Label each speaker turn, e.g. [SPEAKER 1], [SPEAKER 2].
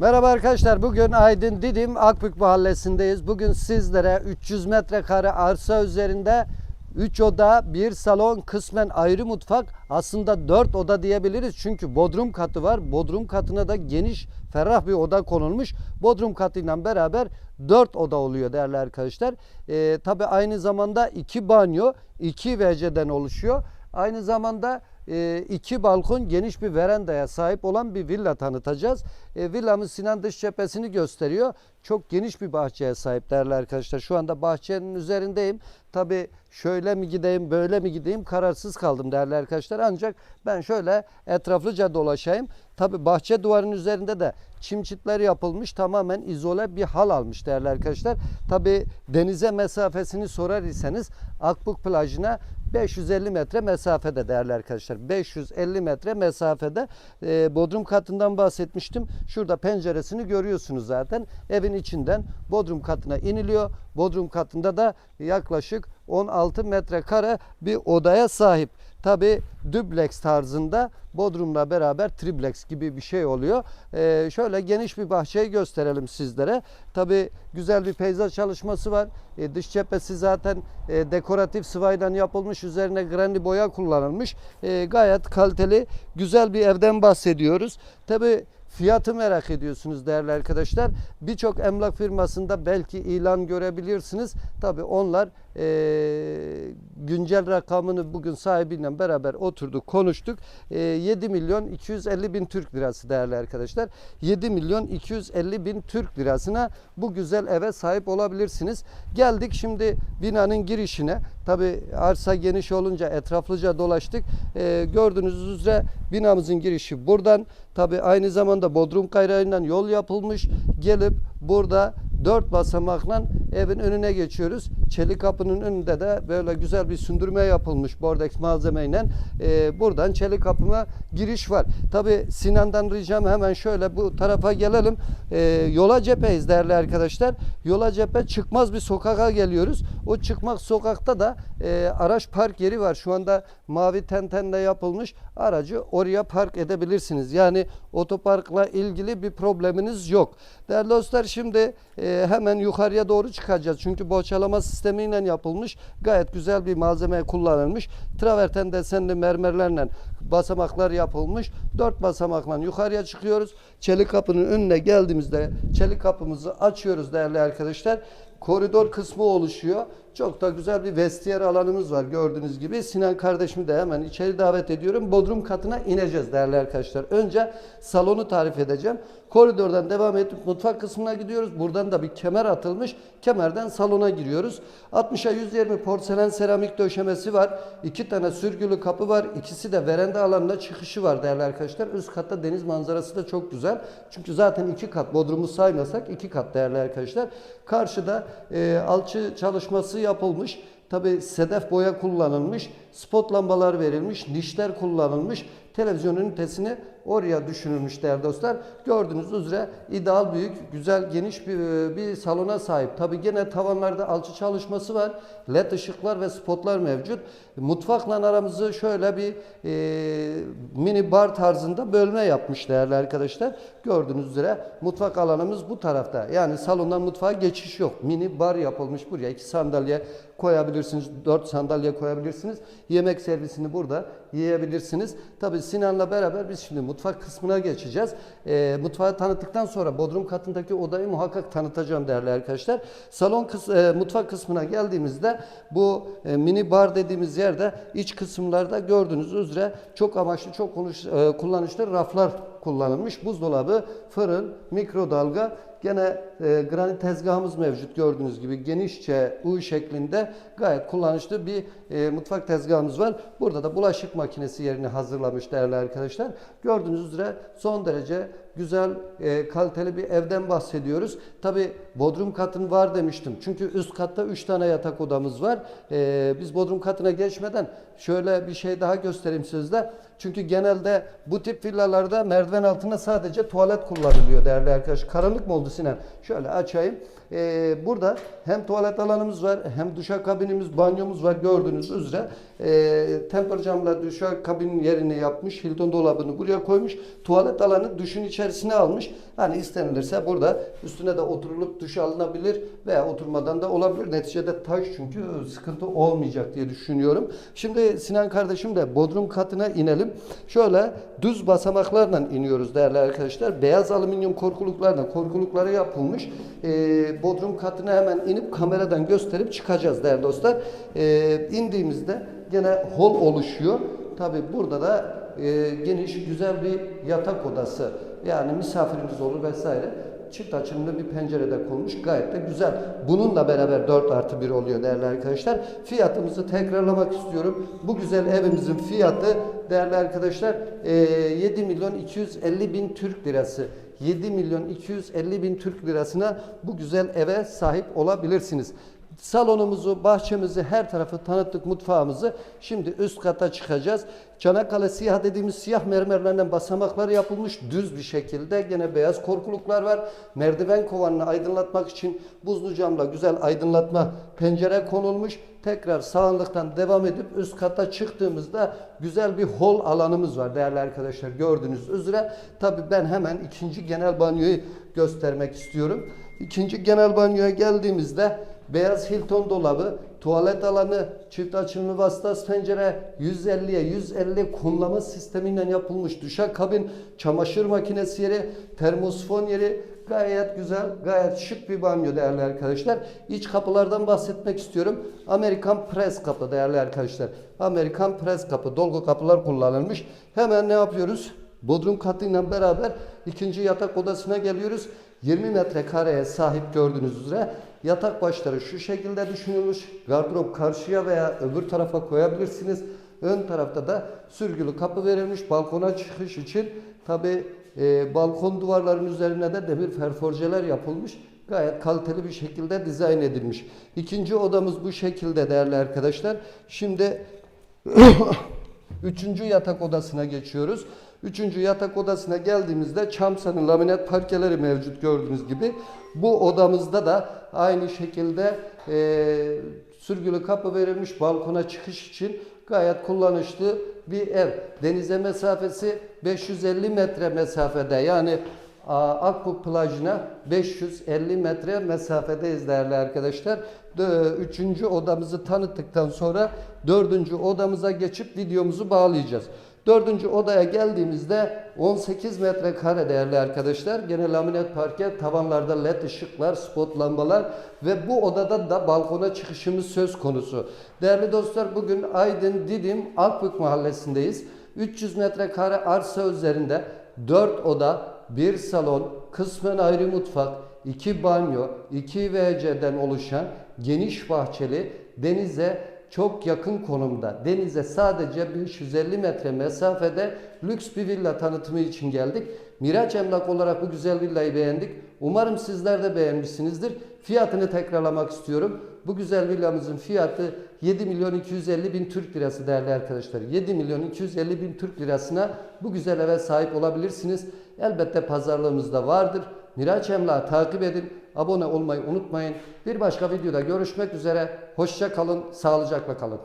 [SPEAKER 1] Merhaba arkadaşlar. Bugün Aydın Didim Akbük Mahallesi'ndeyiz. Bugün sizlere 300 metrekare arsa üzerinde 3 oda, 1 salon, kısmen ayrı mutfak. Aslında 4 oda diyebiliriz. Çünkü bodrum katı var. Bodrum katına da geniş, ferah bir oda konulmuş. Bodrum katıyla beraber 4 oda oluyor değerli arkadaşlar. Ee, Tabi aynı zamanda 2 banyo, 2 WC'den oluşuyor. Aynı zamanda e, iki balkon geniş bir verandaya sahip olan bir villa tanıtacağız. E, villamız Sinan dış cephesini gösteriyor. Çok geniş bir bahçeye sahip değerli arkadaşlar. Şu anda bahçenin üzerindeyim. Tabi şöyle mi gideyim böyle mi gideyim kararsız kaldım değerli arkadaşlar. Ancak ben şöyle etraflıca dolaşayım. Tabi bahçe duvarının üzerinde de çim çitleri yapılmış tamamen izole bir hal almış değerli arkadaşlar. Tabi denize mesafesini sorar iseniz Akbuk plajına 550 metre mesafede değerli arkadaşlar. 550 metre mesafede e, bodrum katından bahsetmiştim. Şurada penceresini görüyorsunuz zaten. Evin içinden bodrum katına iniliyor. Bodrum katında da yaklaşık 16 metrekare bir odaya sahip. Tabi dubleks tarzında bodrumla beraber triplex gibi bir şey oluyor. Ee, şöyle geniş bir bahçeyi gösterelim sizlere. Tabi güzel bir peyzaj çalışması var. Ee, dış cephesi zaten e, dekoratif sıvaydan yapılmış. Üzerine granli boya kullanılmış. Ee, gayet kaliteli güzel bir evden bahsediyoruz. Tabi Fiyatı merak ediyorsunuz değerli arkadaşlar. Birçok emlak firmasında belki ilan görebilirsiniz. Tabi onlar e, güncel rakamını bugün sahibiyle beraber oturduk konuştuk. E, 7 milyon 250 bin Türk lirası değerli arkadaşlar. 7 milyon 250 bin Türk lirasına bu güzel eve sahip olabilirsiniz. Geldik şimdi binanın girişine. Tabi arsa geniş olunca etraflıca dolaştık. E, gördüğünüz üzere binamızın girişi buradan. Tabi aynı zamanda Bodrum kayrağından yol yapılmış. Gelip burada dört basamakla evin önüne geçiyoruz. Çelik kapının önünde de böyle güzel bir sündürme yapılmış bordeks malzemeyle. Ee, buradan çelik kapıma giriş var. Tabi Sinan'dan ricam hemen şöyle bu tarafa gelelim. Ee, yola cepheyiz değerli arkadaşlar. Yola cephe çıkmaz bir sokağa geliyoruz. O çıkmak sokakta da e, araç park yeri var. Şu anda mavi tentenle yapılmış. Aracı oraya park edebilirsiniz. Yani otoparkla ilgili bir probleminiz yok. Değerli dostlar şimdi e, hemen yukarıya doğru çıkacağız. Çünkü boçalama sistemiyle yapılmış. Gayet güzel bir malzeme kullanılmış. Traverten desenli mermerlerle basamaklar yapılmış. Dört basamakla yukarıya çıkıyoruz. Çelik kapının önüne geldiğimizde çelik kapımızı açıyoruz değerli arkadaşlar. Koridor kısmı oluşuyor. Çok da güzel bir vestiyer alanımız var gördüğünüz gibi. Sinan kardeşimi de hemen içeri davet ediyorum. Bodrum katına ineceğiz değerli arkadaşlar. Önce salonu tarif edeceğim. Koridordan devam edip mutfak kısmına gidiyoruz. Buradan da bir kemer atılmış. Kemerden salona giriyoruz. 60'a 120 porselen seramik döşemesi var. İki tane sürgülü kapı var. İkisi de veranda alanına çıkışı var değerli arkadaşlar. Üst katta deniz manzarası da çok güzel. Çünkü zaten iki kat Bodrum'u saymasak iki kat değerli arkadaşlar. Karşıda e, alçı çalışması yapılmış. Tabi sedef boya kullanılmış, spot lambalar verilmiş, nişler kullanılmış. Televizyon ünitesini oraya düşünülmüş değerli dostlar. Gördüğünüz üzere ideal büyük, güzel, geniş bir, bir salona sahip. Tabi gene tavanlarda alçı çalışması var. LED ışıklar ve spotlar mevcut. Mutfakla aramızı şöyle bir e, mini bar tarzında bölme yapmış değerli arkadaşlar. Gördüğünüz üzere mutfak alanımız bu tarafta. Yani salondan mutfağa geçiş yok. Mini bar yapılmış buraya. iki sandalye koyabilirsiniz. Dört sandalye koyabilirsiniz. Yemek servisini burada yiyebilirsiniz. Tabi Sinan'la beraber biz şimdi mutfak kısmına geçeceğiz. E, mutfağı tanıttıktan sonra bodrum katındaki odayı muhakkak tanıtacağım değerli arkadaşlar. Salon kıs e, mutfak kısmına geldiğimizde bu e, mini bar dediğimiz yerde iç kısımlarda gördüğünüz üzere çok amaçlı, çok e, kullanışlı raflar kullanılmış. Buzdolabı, fırın, mikrodalga, gene e, granit tezgahımız mevcut gördüğünüz gibi genişçe U şeklinde gayet kullanışlı bir e, mutfak tezgahımız var. Burada da bulaşık makinesi yerini hazırlamış değerli arkadaşlar. Gördüğünüz üzere son derece güzel, e, kaliteli bir evden bahsediyoruz. Tabi bodrum katın var demiştim. Çünkü üst katta 3 tane yatak odamız var. E, biz bodrum katına geçmeden şöyle bir şey daha göstereyim sizde. Çünkü genelde bu tip villalarda merdiven altına sadece tuvalet kullanılıyor değerli arkadaşlar. Karanlık mı oldu Sinan? Şöyle açayım. Ee, burada hem tuvalet alanımız var hem duşakabinimiz, banyomuz var gördüğünüz üzere. Ee, temper camla duşakabinin yerini yapmış. Hilton dolabını buraya koymuş. Tuvalet alanı duşun içerisinde içerisine almış. Hani istenilirse burada üstüne de oturulup duş alınabilir veya oturmadan da olabilir. Neticede taş çünkü sıkıntı olmayacak diye düşünüyorum. Şimdi Sinan kardeşim de bodrum katına inelim. Şöyle düz basamaklarla iniyoruz değerli arkadaşlar. Beyaz alüminyum korkuluklarla korkulukları yapılmış. Ee, bodrum katına hemen inip kameradan gösterip çıkacağız değerli dostlar. Ee, indiğimizde gene hol oluşuyor. Tabi burada da e, geniş güzel bir yatak odası yani misafiriniz olur vesaire çift açımlı bir pencerede konmuş gayet de güzel. Bununla beraber 4 artı 1 oluyor değerli arkadaşlar. Fiyatımızı tekrarlamak istiyorum. Bu güzel evimizin fiyatı değerli arkadaşlar e, 7 milyon 250 bin Türk lirası. 7 milyon 250 bin Türk lirasına bu güzel eve sahip olabilirsiniz. Salonumuzu, bahçemizi, her tarafı tanıttık, mutfağımızı. Şimdi üst kata çıkacağız. Çanakkale siyah dediğimiz siyah mermerlerden basamaklar yapılmış düz bir şekilde. Gene beyaz korkuluklar var. Merdiven kovanını aydınlatmak için buzlu camla güzel aydınlatma pencere konulmuş. Tekrar sağlıktan devam edip üst kata çıktığımızda güzel bir hol alanımız var değerli arkadaşlar gördüğünüz üzere. Tabii ben hemen ikinci genel banyoyu göstermek istiyorum. İkinci genel banyoya geldiğimizde beyaz Hilton dolabı, tuvalet alanı, çift açımlı vasıtası pencere 150'ye 150 kumlama sistemiyle yapılmış duşakabin, çamaşır makinesi yeri, termosfon yeri gayet güzel, gayet şık bir banyo değerli arkadaşlar. İç kapılardan bahsetmek istiyorum. Amerikan pres kapı değerli arkadaşlar. Amerikan pres kapı, dolgu kapılar kullanılmış. Hemen ne yapıyoruz? Bodrum katıyla beraber ikinci yatak odasına geliyoruz. 20 metrekareye sahip gördüğünüz üzere yatak başları şu şekilde düşünülmüş. Gardırop karşıya veya öbür tarafa koyabilirsiniz. Ön tarafta da sürgülü kapı verilmiş balkona çıkış için. Tabi balkon duvarlarının üzerine de demir ferforjeler yapılmış. Gayet kaliteli bir şekilde dizayn edilmiş. İkinci odamız bu şekilde değerli arkadaşlar. Şimdi Üçüncü yatak odasına geçiyoruz. Üçüncü yatak odasına geldiğimizde çamsanın laminat parkeleri mevcut gördüğünüz gibi. Bu odamızda da aynı şekilde e, sürgülü kapı verilmiş balkona çıkış için gayet kullanışlı bir ev. Denize mesafesi 550 metre mesafede yani Aa, Akbuk plajına 550 metre mesafedeyiz değerli arkadaşlar. Üçüncü odamızı tanıttıktan sonra dördüncü odamıza geçip videomuzu bağlayacağız. Dördüncü odaya geldiğimizde 18 metrekare değerli arkadaşlar. Gene laminat parke, tavanlarda led ışıklar, spot lambalar ve bu odada da balkona çıkışımız söz konusu. Değerli dostlar bugün Aydın Didim Akbük mahallesindeyiz. 300 metrekare arsa üzerinde 4 oda, bir salon, kısmen ayrı mutfak, iki banyo, iki WC'den oluşan geniş bahçeli denize çok yakın konumda. Denize sadece 550 metre mesafede lüks bir villa tanıtımı için geldik. Miraç Emlak olarak bu güzel villayı beğendik. Umarım sizler de beğenmişsinizdir. Fiyatını tekrarlamak istiyorum. Bu güzel villamızın fiyatı 7 milyon 250 bin Türk lirası değerli arkadaşlar. 7 milyon 250 bin Türk lirasına bu güzel eve sahip olabilirsiniz. Elbette pazarlığımız da vardır. Miraç Emlak'ı takip edin. Abone olmayı unutmayın. Bir başka videoda görüşmek üzere. Hoşça kalın, sağlıcakla kalın.